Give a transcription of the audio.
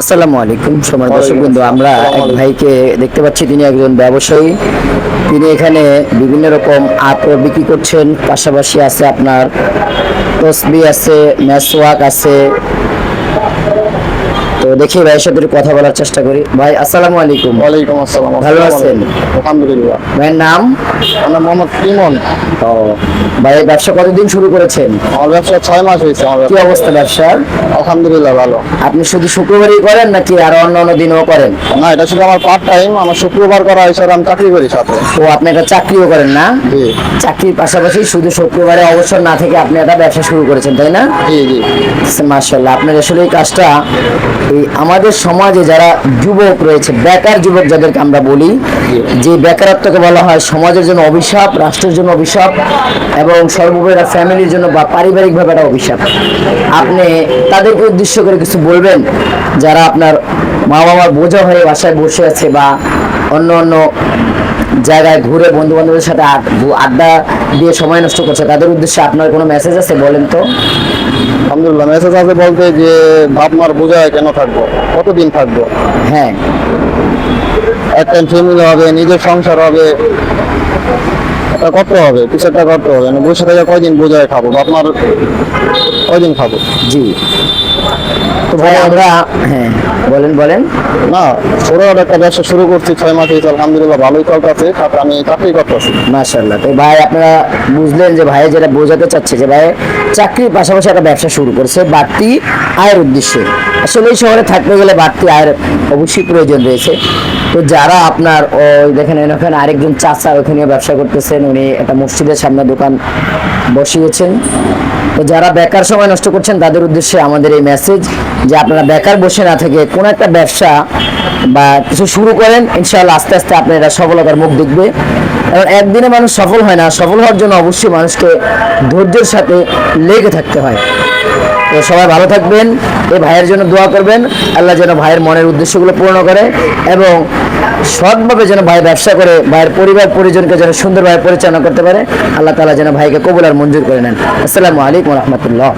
আসসালামু আলাইকুম। সময় দর্শক বিন্দু আমরা এক ভাইকে দেখতে পাচ্ছি তিনি একজন ব্যবসায়ী। তিনি এখানে বিভিন্ন রকম আতর বিক্রি করছেন পাশাপাশি আছে আপনার তসবি আছে মেসওয়াক আছে। তো দেখি ভাইয়ের সাথে কথা বলার চেষ্টা করি। ভাই আসসালামু আলাইকুম। ওয়ালাইকুম আসসালাম। ভালো আছেন? আলহামদুলিল্লাহ। ভাইয়ের নাম? আমার মোহাম্মদ ইমন ও ভাই ব্যবসা কতদিন শুরু করেছেন? আমার ব্যবসা ছয় মাস হয়েছে আমার কি অবস্থা ব্যবসার? আলহামদুলিল্লাহ ভালো। আপনি শুধু শুক্রবারই করেন নাকি আরও অন্য অন্য দিনও করেন? না এটা শুধু আমার পার্ট টাইম আমার শুক্রবার করা হয়েছে আর আমি চাকরি করি সাথে। ও আপনি একটা চাকরিও করেন না? জি। চাকরির পাশাপাশি শুধু শুক্রবারে অবসর না থেকে আপনি একটা ব্যবসা শুরু করেছেন তাই না? জি জি। মার্শাল্লাহ আপনার আসলে এই কাজটা এই আমাদের সমাজে যারা যুবক রয়েছে বেকার যুবক যাদেরকে আমরা বলি যে বেকারত্বকে বলা হয় সমাজের জন্য অভিশাপ রাষ্ট্রের জন্য অভিশাপ এবং সর্বোপরি ফ্যামিলির জন্য বা পারিবারিকভাবে একটা অভিশাপ। আপনি তাদেরকে উদ্দেশ্য করে কিছু বলবেন? যারা আপনার মা বাবার বোঝা হয়ে বাসায় বসে আছে বা অন্য অন্য জায়গায় ঘুরে বন্ধু বান্ধবের সাথে আড্ডা দিয়ে সময় নষ্ট করছে তাদের উদ্দেশ্যে আপনার কোনো মেসেজ আছে বলেন তো? আলহামদুলিল্লাহ মেসেজ আছে বলতে যে মার বোঝায় কেন থাকব? কতদিন থাকব? হ্যাঁ। এক টাইম ফ্যামিলি হবে নিজের সংসার হবে করতে হবে? একটা করতে হবে? না বসে থেকে কয়দিন বোঝায় খাব? বাপ মার কয়দিন খাব? জি। তো ভাই আমরা হ্যাঁ বলেন বলেন। না ছোট একটা ব্যবসা শুরু করছি ছয় মাস হয়েছে আলহামদুলিল্লাহ ভালোই চলতেছে। সাথে আমি চাকরি করতেছি। মাশাল্লাহ তো ভাই আপনারা বুঝলেন যে ভাই যেটা বোঝাতে চাচ্ছে যে ভাই চাকরির পাশাপাশি একটা ব্যবসা শুরু করছে বাড়তি আয়ের উদ্দেশ্যে। আসলে এই শহরে থাকতে গেলে বাড়তি আয়ের অবশ্যই প্রয়োজন রয়েছে। তো যারা আপনার, ওই দেখেন ওখানে আরেকজন চাচা ওখানে ব্যবসা করতেছেন, উনি একটা মসজিদের সামনে দোকান বসিয়েছেন। তো যারা বেকার সময় নষ্ট করছেন, তাদের উদ্দেশ্যে আমাদের এই মেসেজ যে আপনারা বেকার বসে না থেকে কোনো একটা ব্যবসা বা কিছু শুরু করেন, ইনশাআল্লাহ আস্তে আস্তে আপনার এটা সফলতার মুখ দেখবে। কারণ একদিনে মানুষ সফল হয় না, সফল হওয়ার জন্য অবশ্যই মানুষকে ধৈর্যের সাথে লেগে থাকতে হয়। সবাই ভালো থাকবেন এই ভাইয়ের জন্য দোয়া করবেন, আল্লাহ যেন ভাইয়ের মনের উদ্দেশ্যগুলো পূর্ণ করে এবং সৎভাবে যেন ভাই ব্যবসা করে, ভাইয়ের পরিবার পরিজনকে যেন সুন্দরভাবে পরিচালনা করতে পারে, আল্লাহ তালা যেন ভাইকে কবুল আর মঞ্জুর করে নেন। আসসালামু আলাইকুম রহমতুল্লাহ।